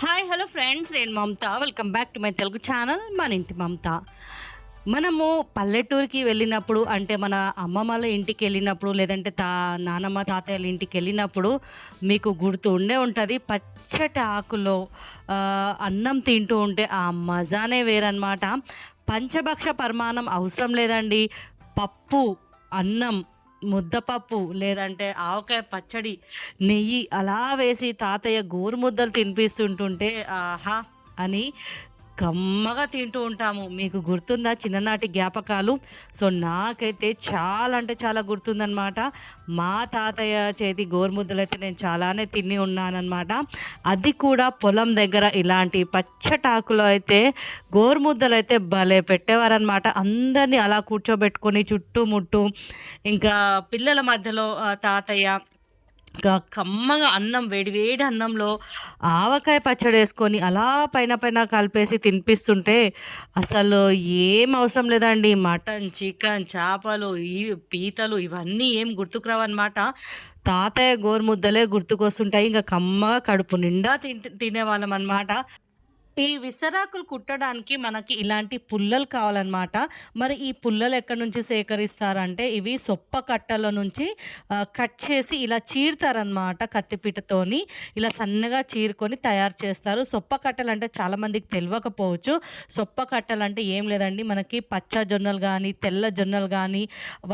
Hi hello friends నేను Mamata. Welcome back to my Telugu channel మన ఇంటి మమత. మనము పల్లెటూరుకి వెళ్ళినప్పుడు అంటే మన అమ్మమ్మల ఇంటికి వెళ్ళినప్పుడు లేదంటే తా నానమ్మ తాతయ్యల ఇంటికి వెళ్ళినప్పుడు మీకు గుర్తు ఉండే ఉంటుంది పచ్చటి ఆకులో అన్నం తింటూ ఉంటే ఆ మజానే వేరనమాట పంచభక్ష పరిమాణం అవసరం లేదండి. పప్పు అన్నం ముద్దపప్పు లేదంటే ఆవకాయ పచ్చడి నెయ్యి అలా వేసి తాతయ్య గోరు ముద్దలు తినిపిస్తుంటుంటే ఆహా అని కమ్మగా తింటూ ఉంటాము. మీకు గుర్తుందా చిన్ననాటి జ్ఞాపకాలు? సో నాకైతే చాలా అంటే చాలా గుర్తుందనమాట మా తాతయ్య చేతి గోరుముద్దలు అయితే నేను చాలానే తిని ఉన్నానన్నమాట. అది కూడా పొలం దగ్గర ఇలాంటి పచ్చటాకులో అయితే గోరుముద్దలు అయితే భలే పెట్టేవారనమాట అందరినీ అలా కూర్చోబెట్టుకొని చుట్టుముట్టు ఇంకా పిల్లల మధ్యలో తాతయ్య ఇంకా కమ్మగా అన్నం వేడివేడి అన్నంలో ఆవకాయ పచ్చడి వేసుకొని అలా పైన పైన కలిపేసి తినిపిస్తుంటే అసలు ఏం అవసరం లేదండి. మటన్ చికెన్ చేపలు ఈ పీతలు ఇవన్నీ ఏం గుర్తుకురావన్నమాట తాతయ్య గోరుముద్దలే గుర్తుకొస్తుంటాయి. ఇంకా కమ్మగా కడుపు నిండా తింటే తినేవాళ్ళం అనమాట ఈ విసరాకులు కుట్టడానికి మనకి ఇలాంటి పుల్లలు కావాలన్నమాట. మరి ఈ పుల్లలు ఎక్కడి నుంచి సేకరిస్తారంటే ఇవి సొప్ప కట్టల నుంచి కట్ చేసి ఇలా చీరుతారనమాట కత్తిపీటతోని. ఇలా సన్నగా చీరుకొని తయారు చేస్తారు. సొప్ప కట్టలు అంటే చాలామందికి తెలియకపోవచ్చు సొప్ప కట్టలు అంటే ఏం లేదండి. మనకి పచ్చ జొన్నలు కానీ తెల్ల జొన్నలు కానీ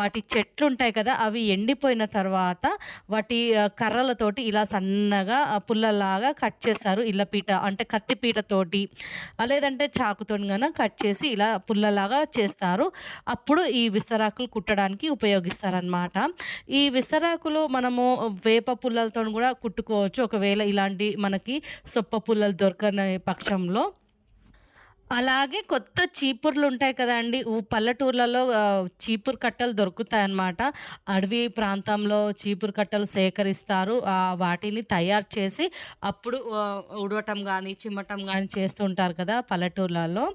వాటి చెట్లు ఉంటాయి కదా అవి ఎండిపోయిన తర్వాత వాటి కర్రలతోటి ఇలా సన్నగా పుల్లలాగా కట్ చేస్తారు. ఇళ్ళ పీట అంటే కత్తిపీటతో పీటతోటి లేదంటే చాకుతో గాన కట్ చేసి ఇలా పుల్లలాగా చేస్తారు. అప్పుడు ఈ విసరాకులు కుట్టడానికి ఉపయోగిస్తారనమాట ఈ విసరాకులు మనము వేప పుల్లలతో కూడా కుట్టుకోవచ్చు. ఒకవేళ ఇలాంటి మనకి సొప్ప పుల్లలు దొరకని పక్షంలో అలాగే కొత్త చీపుర్లు ఉంటాయి కదండి పల్లెటూర్లలో చీపురు కట్టలు దొరుకుతాయి అన్నమాట అడవి ప్రాంతంలో చీపురు కట్టలు సేకరిస్తారు. వాటిని తయారు చేసి అప్పుడు ఉడవటం కానీ చిమ్మటం కానీ చేస్తుంటారు కదా పల్లెటూర్లలో.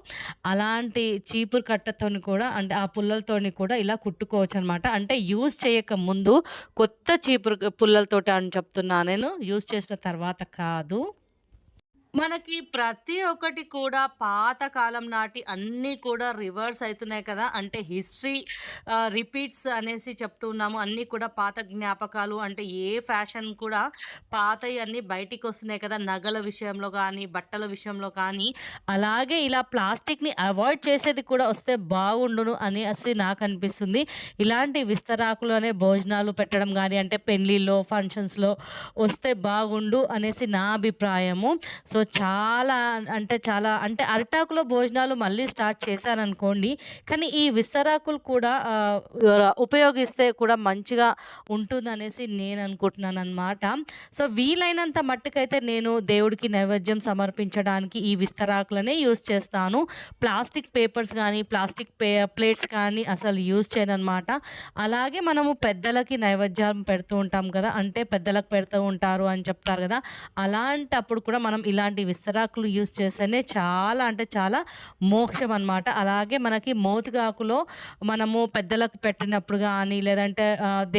అలాంటి చీపురు కట్టతోని కూడా అంటే ఆ పుల్లలతోని కూడా ఇలా కుట్టుకోవచ్చు అనమాట అంటే యూజ్ చేయక ముందు కొత్త చీపురు పుల్లలతోటి అని చెప్తున్నా నేను. యూజ్ చేసిన తర్వాత కాదు. మనకి ప్రతి ఒక్కటి కూడా పాతకాలం నాటి అన్నీ కూడా రివర్స్ అవుతున్నాయి కదా. అంటే హిస్టరీ రిపీట్స్ అనేసి చెప్తున్నాము అన్నీ కూడా పాత జ్ఞాపకాలు. అంటే ఏ ఫ్యాషన్ కూడా పాతవి అన్నీ బయటికి వస్తున్నాయి కదా. నగల విషయంలో కానీ బట్టల విషయంలో కానీ. అలాగే ఇలా ప్లాస్టిక్ని అవాయిడ్ చేసేది కూడా వస్తే బాగుండును అనేసి నాకు అనిపిస్తుంది. ఇలాంటి విస్తరాకులు అనే భోజనాలు పెట్టడం కానీ అంటే పెళ్ళిళ్ళలో ఫంక్షన్స్లో వస్తే బాగుండు అనేసి నా అభిప్రాయము. సో చాలా అంటే చాలా అంటే అరిటాకులో భోజనాలు మళ్ళీ స్టార్ట్ చేశారనుకోండి కానీ ఈ విస్తరాకులు కూడా ఉపయోగిస్తే కూడా మంచిగా ఉంటుందనేసి నేను అనుకుంటున్నాను అనమాట సో వీలైనంత మట్టుకైతే నేను దేవుడికి నైవేద్యం సమర్పించడానికి ఈ విస్తరాకులనే యూస్ చేస్తాను. ప్లాస్టిక్ పేపర్స్ కానీ ప్లాస్టిక్ పే ప్లేట్స్ కానీ అసలు యూజ్ చేయను అనమాట అలాగే మనము పెద్దలకి నైవేద్యం పెడుతూ ఉంటాం కదా అంటే పెద్దలకు పెడుతూ ఉంటారు అని చెప్తారు కదా అలాంటప్పుడు కూడా మనం ఇలా ఇలాంటి విస్తరాకులు యూజ్ చేస్తేనే చాలా అంటే చాలా మోక్షం అనమాట అలాగే మనకి మోతుగాకులో మనము పెద్దలకు పెట్టినప్పుడు కానీ లేదంటే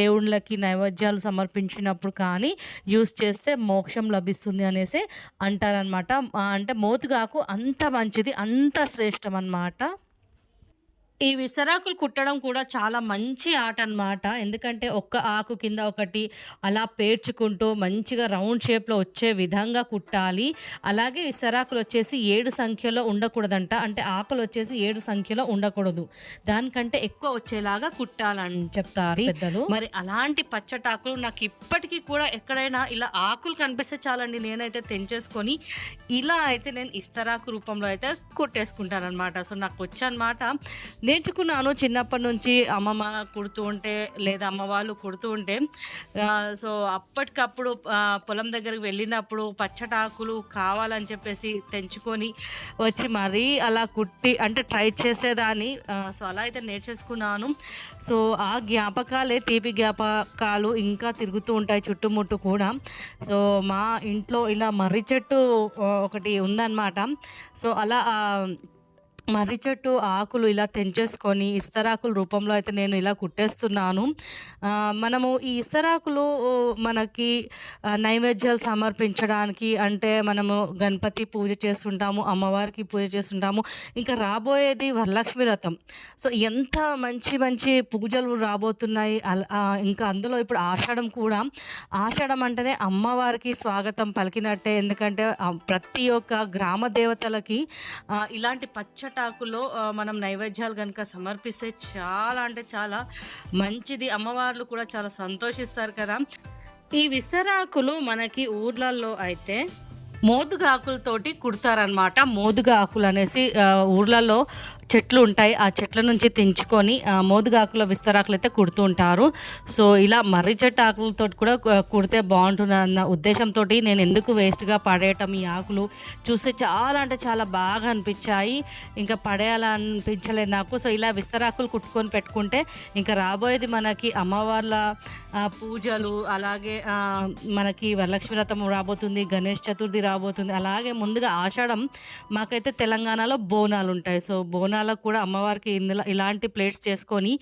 దేవుళ్ళకి నైవేద్యాలు సమర్పించినప్పుడు కానీ యూజ్ చేస్తే మోక్షం లభిస్తుంది అనేసి అంటారనమాట అంటే మోతుగాకు అంత మంచిది అంత శ్రేష్టం అన్నమాట. ఈ విసరాకులు కుట్టడం కూడా చాలా మంచి ఆట అన్నమాట ఎందుకంటే ఒక్క ఆకు కింద ఒకటి అలా పేర్చుకుంటూ మంచిగా రౌండ్ షేప్లో వచ్చే విధంగా కుట్టాలి. అలాగే విసరాకులు వచ్చేసి ఏడు సంఖ్యలో ఉండకూడదంట. అంటే ఆకులు వచ్చేసి ఏడు సంఖ్యలో ఉండకూడదు. దానికంటే ఎక్కువ వచ్చేలాగా కుట్టాలని చెప్తారు. పెద్దలు. మరి అలాంటి పచ్చటాకులు నాకు ఇప్పటికీ కూడా ఎక్కడైనా ఇలా ఆకులు కనిపిస్తే చాలండి. నేనైతే తెంచేసుకొని ఇలా అయితే నేను ఇస్తరాకు రూపంలో అయితే కుట్టేసుకుంటాను అనమాట సో నాకు వచ్చనమాట. నేర్చుకున్నాను చిన్నప్పటి నుంచి అమ్మమ్మ కుడుతూ ఉంటే లేదా అమ్మ వాళ్ళు కుడుతూ ఉంటే. సో అప్పటికప్పుడు పొలం దగ్గరికి వెళ్ళినప్పుడు పచ్చటాకులు కావాలని చెప్పేసి తెంచుకొని వచ్చి మరీ అలా కుట్టి అంటే ట్రై చేసేదాన్ని. సో అలా అయితే నేర్చేసుకున్నాను. సో ఆ జ్ఞాపకాలే తీపి జ్ఞాపకాలు ఇంకా తిరుగుతూ ఉంటాయి చుట్టుముట్టు కూడా. సో మా ఇంట్లో ఇలా మర్రి చెట్టు ఒకటి ఉందన్నమాట. సో అలా మర్రి చెట్టు ఆకులు ఇలా తెంచేసుకొని ఇస్తరాకుల రూపంలో అయితే నేను ఇలా కుట్టేస్తున్నాను. మనము ఈ ఇస్తరాకులు మనకి నైవేద్యాలు సమర్పించడానికి అంటే మనము గణపతి పూజ చేస్తుంటాము అమ్మవారికి పూజ చేస్తుంటాము ఇంకా రాబోయేది వరలక్ష్మి వ్రతం. సో ఎంత మంచి మంచి పూజలు రాబోతున్నాయి ఇంకా అందులో ఇప్పుడు ఆషాఢం కూడా. ఆషాఢం అంటేనే అమ్మవారికి స్వాగతం పలికినట్టే ఎందుకంటే ప్రతి ఒక్క గ్రామ దేవతలకి ఇలాంటి పచ్చ ఆకులో మనం నైవేద్యాలు కనుక సమర్పిస్తే చాలా అంటే చాలా మంచిది. అమ్మవార్లు కూడా చాలా సంతోషిస్తారు కదా. ఈ విస్తరాకులు మనకి ఊర్లలో అయితే మోదుగాకులతోటి కుడతారనమాట మోదుగాకులు అనేసి ఊర్లలో చెట్లు ఉంటాయి ఆ చెట్ల నుంచి తెంచుకొని ఆ, విస్తరాకులు అయితే కుడుతూ ఉంటారు. సో ఇలా మర్రి చెట్టు ఆకులతో కూడా కుడితే బాగుంటుందన్న ఉద్దేశంతో నేను ఎందుకు వేస్ట్గా పడేయటం ఈ ఆకులు? చూస్తే చాలా అంటే చాలా బాగా అనిపించాయి. ఇంకా పడేయాలనిపించలేదు నాకు. సో ఇలా విస్తరాకులు కుట్టుకొని పెట్టుకుంటే ఇంకా రాబోయేది మనకి అమ్మవార్ల పూజలు అలాగే మనకి వరలక్ష్మి వ్రతం రాబోతుంది గణేష్ చతుర్థి రాబోతుంది. అలాగే ముందుగా ఆషాఢం మాకైతే తెలంగాణలో బోనాలు ఉంటాయి. సో బోనాలకు కూడా అమ్మవారికి ఇందులో ఇలాంటి ప్లేట్స్ చేసుకొని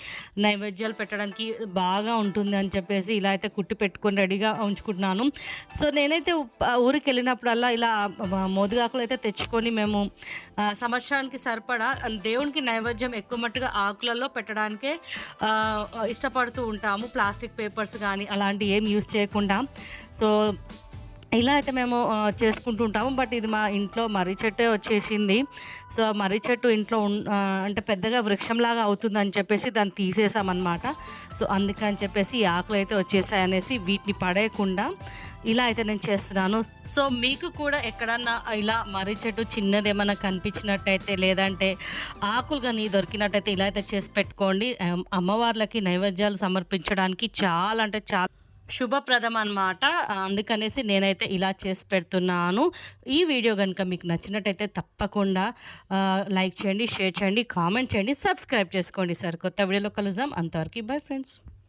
నైవేద్యాలు పెట్టడానికి బాగా ఉంటుంది అని చెప్పేసి ఇలా అయితే కుట్టి పెట్టుకొని రెడీగా ఉంచుకుంటున్నాను. సో నేనైతే ఊరికి వెళ్ళినప్పుడల్లా ఇలా మోదుగాకులు అయితే తెచ్చుకొని మేము సంవత్సరానికి సరిపడా దేవునికి నైవేద్యం ఎక్కువ మట్టుగా ఆకులలో పెట్టడానికే ఇష్టపడుతూ ఉంటాము. ప్లాస్టిక్ పేపర్స్ కానీ అలాంటివి ఏం యూస్ చేయకుండా. సో ఇలా అయితే మేము చేసుకుంటూ ఉంటాము బట్ ఇది మా ఇంట్లో మర్రి చెట్టే వచ్చేసింది. సో మర్రి చెట్టు ఇంట్లో అంటే పెద్దగా వృక్షంలాగా అవుతుందని చెప్పేసి దాన్ని తీసేసామన్నమాట. సో అందుకని చెప్పేసి ఈ ఆకులు అయితే వచ్చేసాయి అనేసి వీటిని పడేయకుండా ఇలా అయితే నేను చేస్తున్నాను. సో మీకు కూడా ఎక్కడన్నా ఇలా మర్రి చెట్టు చిన్నది ఏమైనా కనిపించినట్టయితే లేదంటే ఆకులు కానీ దొరికినట్టయితే ఇలా అయితే చేసి పెట్టుకోండి. అమ్మవార్లకి నైవేద్యాలు సమర్పించడానికి చాలా అంటే చాలా శుభప్రదం అనమాట అందుకనేసి నేనైతే ఇలా చేసి పెడుతున్నాను. ఈ వీడియో కనుక మీకు నచ్చినట్టయితే తప్పకుండా లైక్ చేయండి షేర్ చేయండి కామెంట్ చేయండి సబ్స్క్రైబ్ చేసుకోండి సార్. కొత్త వీడియోలో కలుద్దాం. అంతవరకు బై ఫ్రెండ్స్.